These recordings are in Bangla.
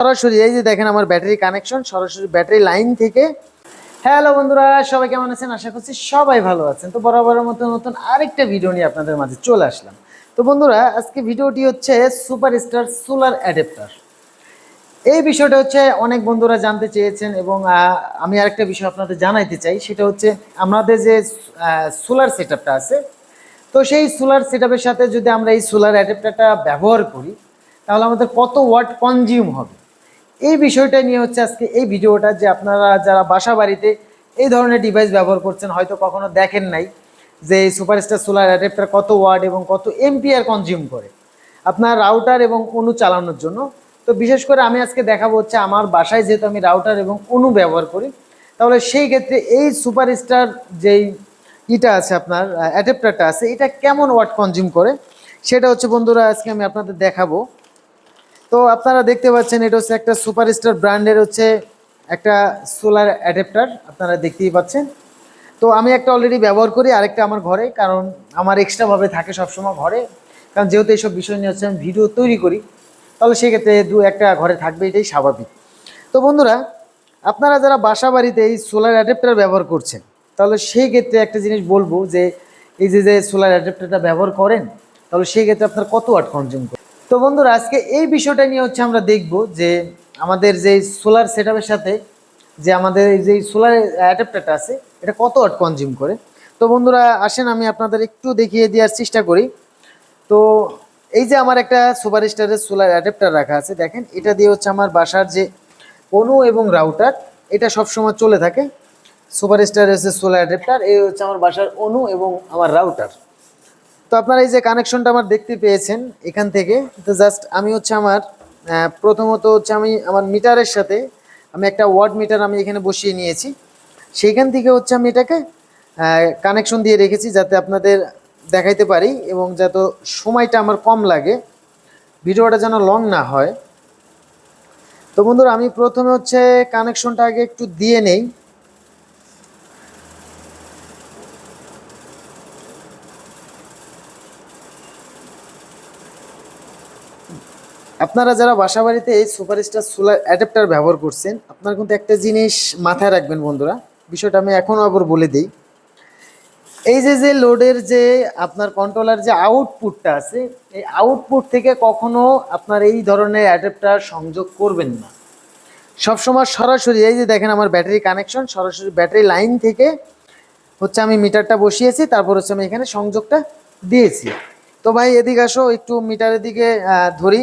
সরাসরি, এই যে দেখেন আমার ব্যাটারি কানেকশন সরাসরি ব্যাটারি লাইন থেকে। হ্যালো বন্ধুরা, সবাই কেমন আছেন? আশা করছি সবাই ভালো আছেন। তো বরাবরের মতো নতুন আরেকটা ভিডিও নিয়ে আপনাদের মাঝে চলে আসলাম। তো বন্ধুরা, আজকে ভিডিওটি হচ্ছে সুপার স্টার সোলার অ্যাডাপ্টার এই বিষয়টা হচ্ছে অনেক বন্ধুরা জানতে চেয়েছেন এবং আমি আরেকটা বিষয় আপনাদের জানাইতে চাই। সেটা হচ্ছে আমাদের যে সোলার সেট আছে। তো সেই সোলার সেট সাথে যদি আমরা এই সোলার অ্যাডাপ্টারটা ব্যবহার করি, তাহলে আমাদের কত ওয়াট কনজিউম হবে? এই বিষয়টা নিয়ে হচ্ছে আজকে এই ভিডিওটা যে আপনারা যারা বাসা বাড়িতে এই ধরনের ডিভাইস ব্যবহার করছেন, হয়তো কখনো দেখেন নাই যে এই সুপারস্টার সোলার অ্যাডাপ্টার কত ওয়াট এবং কত এমপিআর কনজিউম করে। আপনার রাউটার এবং অনু চালানোর জন্য। তো বিশেষ করে আমি আজকে দেখাবো হচ্ছে আমার বাসায় যেহেতু আমি রাউটার এবং অনু ব্যবহার করি, তাহলে সেই ক্ষেত্রে এই সুপারস্টার যেই ইটা আছে আপনার অ্যাডাপ্টারটা আছে, এটা কেমন ওয়াট কনজিউম করে? সেটা হচ্ছে বন্ধুরা, আজকে আমি আপনাদের দেখাবো। তো আপনারা দেখতে পাচ্ছেন, এটা হচ্ছে একটা সুপারস্টার ব্র্যান্ডের হচ্ছে একটা সোলার অ্যাডাপ্টার, আপনারা দেখতেই পাচ্ছেন। তো আমি একটা অলরেডি ব্যবহার করি, আরেকটা আমার ঘরে, কারণ আমার এক্সট্রাভাবে থাকে সবসময় ঘরে। কারণ যেহেতু এইসব বিষয় নিয়ে হচ্ছে আমি ভিডিও তৈরি করি, তাহলে সেক্ষেত্রে দু একটা ঘরে থাকবে, এটাই স্বাভাবিক। তো বন্ধুরা, আপনারা যারা বাসা বাড়িতে এই সোলার অ্যাডাপ্টার ব্যবহার করছেন, তাহলে সেই ক্ষেত্রে একটা জিনিস বলব যে, এই যে যে সোলার অ্যাডাপ্টারটা ব্যবহার করেন, তাহলে সেই ক্ষেত্রে আপনার কত ওয়াট কনজিউম তো বন্ধুরা, আজকে এই বিষয়টা নিয়ে হচ্ছে আমরা দেখব যে আমাদের যে সোলার সেটআপের সাথে যে আমাদের এই যে সোলার অ্যাডাপ্টারটা আছে, এটা কত ওয়াট কনজিউম করে? তো বন্ধুরা, আসেন আমি আপনাদের একটু দেখিয়ে দেওয়ার চেষ্টা করি। তো এই যে আমার একটা সুপার স্টারের সোলার অ্যাডাপ্টার রাখা আছে, দেখেন, এটা দিয়ে হচ্ছে আমার বাসার যে অনু এবং রাউটার এটা সবসময় চলে থাকে। সুপার স্টার হচ্ছে সোলার অ্যাডাপ্টার এই হচ্ছে আমার বাসার অনু এবং আমার রাউটার তো আপনারা এই যে কানেকশনটা আমার দেখতে পেয়েছেন এখান থেকে, তো জাস্ট আমি হচ্ছে আমার প্রথমত হচ্ছে আমি আমার মিটারের সাথে আমি একটা ওয়ার্ড মিটার আমি এখানে বসিয়ে নিয়েছি। সেইখান থেকে হচ্ছে আমি এটাকে কানেকশন দিয়ে রেখেছি যাতে আপনাদের দেখাইতে পারি এবং যাতে সময়টা আমার কম লাগে, ভিডিওটা যেন লং না হয়। তো বন্ধুরা আমি প্রথমে হচ্ছে কানেকশনটা আগে একটু দিয়ে নেই। আপনারা যারা বাসা বাড়িতে এই সুপারস্টার সোলার অ্যাডাপ্টার ব্যবহার করছেন, আপনারা কিন্তু একটা জিনিস মাথায় রাখবেন বন্ধুরা। বিষয়টা আমি এখনও আবার বলে দিই। এই যে যে লোডের যে আপনার কন্ট্রোলার যে আউটপুটটা আছে, এই আউটপুট থেকে কখনো আপনার এই ধরনের অ্যাডাপ্টার সংযোগ করবেন না। সবসময় সরাসরি, এই যে দেখেন আমার ব্যাটারি কানেকশন সরাসরি ব্যাটারি লাইন থেকে হচ্ছে আমি মিটারটা বসিয়েছি, তারপর হচ্ছে আমি এখানে সংযোগটা দিয়েছি। তো ভাই, এদিকে আসো, একটু মিটারের দিকে ধরি।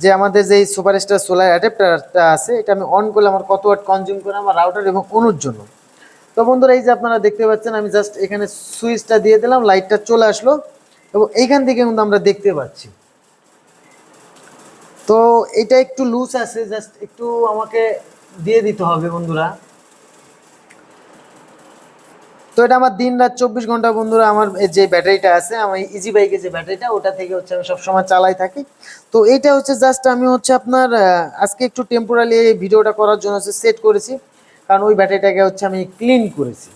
যে আমাদের যে সুপারস্টার সোলার অ্যাডাপ্টারটা আছে, এটা আমি অন করলে আমার কত ওয়াট কনজিউম করে আমার রাউটার এবং অনুর জন্য। তো বন্ধুরা, এই যে আপনারা দেখতে পাচ্ছেন, আমি জাস্ট এখানে সুইচটা দিয়ে দিলাম লাইটটা চলে আসলো, এবং এইখান থেকে কিন্তু আমরা দেখতে পাচ্ছি। তো এটা একটু লুজ আছে জাস্ট একটু আমাকে দিয়ে দিতে হবে বন্ধুরা। তো এটা আমার দিন রাত চব্বিশ ঘণ্টা বন্ধুরা আমার যে ব্যাটারিটা আছে, আমার ইজি বাইকের যে ব্যাটারিটা, ওটা থেকে হচ্ছে আমি সবসময় চালাই থাকি। তো এইটা হচ্ছে জাস্ট আমি হচ্ছে আপনার আজকে একটু টেম্পোরারি এই ভিডিওটা করার জন্য হচ্ছে সেট করেছি। কারণ ওই ব্যাটারিটাকে হচ্ছে আমি ক্লিন করেছি।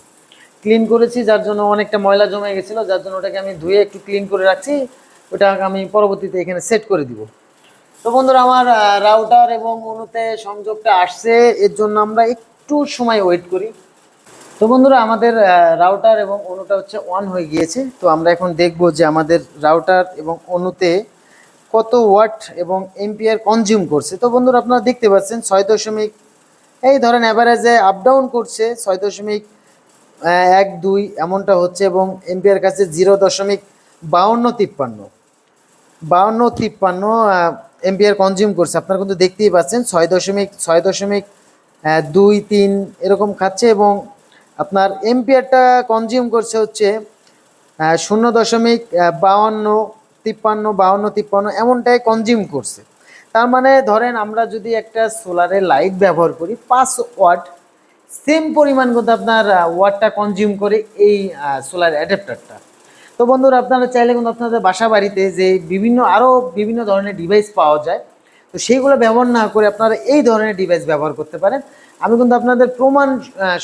ক্লিন করেছি, যার জন্য অনেকটা ময়লা জমে গেছিল, যার জন্য ওটাকে আমি ধুয়ে একটু ক্লিন করে রাখছি। ওটা আমি পরবর্তীতে এখানে সেট করে দিব। তো বন্ধুরা আমার রাউটার এবং অনুতে সংযোগটা আসছে, এর জন্য আমরা একটু সময় ওয়েট করি। তো বন্ধুরা, আমাদের রাউটার এবং অনুটা হচ্ছে অন হয়ে গিয়েছে। তো আমরা এখন দেখব যে আমাদের রাউটার এবং অনুতে কত ওয়াট এবং এমপিআর কনজিউম করছে। তো বন্ধুরা, আপনারা দেখতে পাচ্ছেন ছয় দশমিক, এই ধরেন অ্যাভারেজে আপ ডাউন করছে, ছয় দশমিক এক দুই এমনটা হচ্ছে এবং এমপিআর কাছে জিরো দশমিক বাউন্ন তিপ্পান্ন। বাউন্ন তিপ্পান্ন এমপিআর কনজিউম করছে। আপনারা কিন্তু দেখতেই পাচ্ছেন, ছয় দশমিক ছয় দশমিক দুই তিন এরকম খাচ্ছে এবং আপনার এমপিআরটা কনজিউম করছে হচ্ছে শূন্য দশমিক বাউন্ন তিপ্পান্ন বাউন্ন তিপ্পান্ন, এমনটাই কনজিউম করছে। তার মানে ধরেন আমরা যদি একটা সোলারের লাইট ব্যবহার করি, পাঁচ ওয়াট সেম পরিমাণ কিন্তু আপনার ওয়াটটা কনজিউম করে এই সোলার অ্যাডাপ্টারটা তো বন্ধুরা, আপনারা চাইলে কিন্তু আপনাদের বাসা বাড়িতে যে বিভিন্ন আরও বিভিন্ন ধরনের ডিভাইস পাওয়া যায় তো সেইগুলো ব্যবহার না করে আপনারা এই ধরনের ডিভাইস ব্যবহার করতে পারেন। আমি কিন্তু আপনাদের প্রমাণ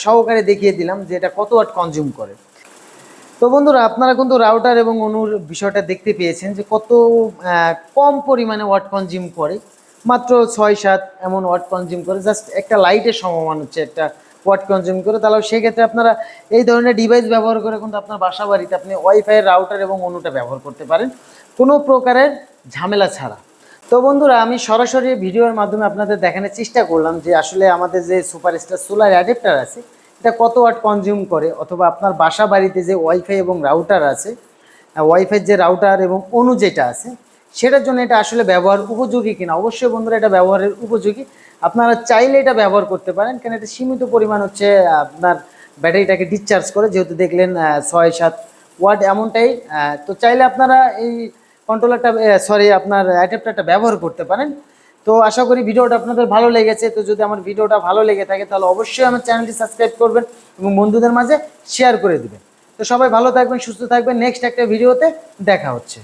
সহকারে দেখিয়ে দিলাম যে এটা কত ওয়াট কনজিউম করে। তো বন্ধুরা, আপনারা কিন্তু রাউটার এবং অনুর বিষয়টা দেখতে পেয়েছেন যে কত কম পরিমাণে ওয়াট কনজিউম করে। মাত্র ছয় সাত এমন ওয়াট কনজিউম করে। জাস্ট একটা লাইটের সমমান হচ্ছে একটা ওয়াট কনজিউম করে। তাহলে সেক্ষেত্রে আপনারা এই ধরনের ডিভাইস ব্যবহার করে কিন্তু আপনার বাসা বাড়িতে আপনি ওয়াইফাই রাউটার এবং অনুটা ব্যবহার করতে পারেন। কোনো প্রকারের ঝামেলা ছাড়া। তো বন্ধুরা, আমি সরাসরি ভিডিওর মাধ্যমে আপনাদের দেখানোর চেষ্টা করলাম যে আসলে আমাদের যে সুপারস্টার সোলার অ্যাডাপ্টার আছে, এটা কত ওয়াট কনজিউম করে, অথবা আপনার বাসা বাড়িতে যে ওয়াইফাই এবং রাউটার আছে ওয়াইফাই যে রাউটার এবং অনু যেটা আছে, সেটার জন্য এটা আসলে ব্যবহার উপযোগী কিনা? অবশ্যই বন্ধুরা, এটা ব্যবহারের উপযোগী। আপনারা চাইলে এটা ব্যবহার করতে পারেন, কেন এটা সীমিত পরিমাণ হচ্ছে আপনার ব্যাটারিটাকে ডিসচার্জ করে, যেহেতু দেখলেন ছয় সাত ওয়াট এমনটাই তো চাইলে আপনারা এই কন্ট্রোলারটা সরি আপনার অ্যাডাপ্টারটা ব্যবহার করতে পারেন। তো আশা করি ভিডিওটা আপনাদের ভালো লেগেছে। তো যদি আমার ভিডিওটা ভালো লেগে থাকে, তাহলে অবশ্যই আমার চ্যানেলটি সাবস্ক্রাইব করবেন এবং বন্ধুদের মাঝে শেয়ার করে দেবেন। তো সবাই ভালো থাকবেন, সুস্থ থাকবেন। নেক্সট একটা ভিডিওতে দেখা হচ্ছে।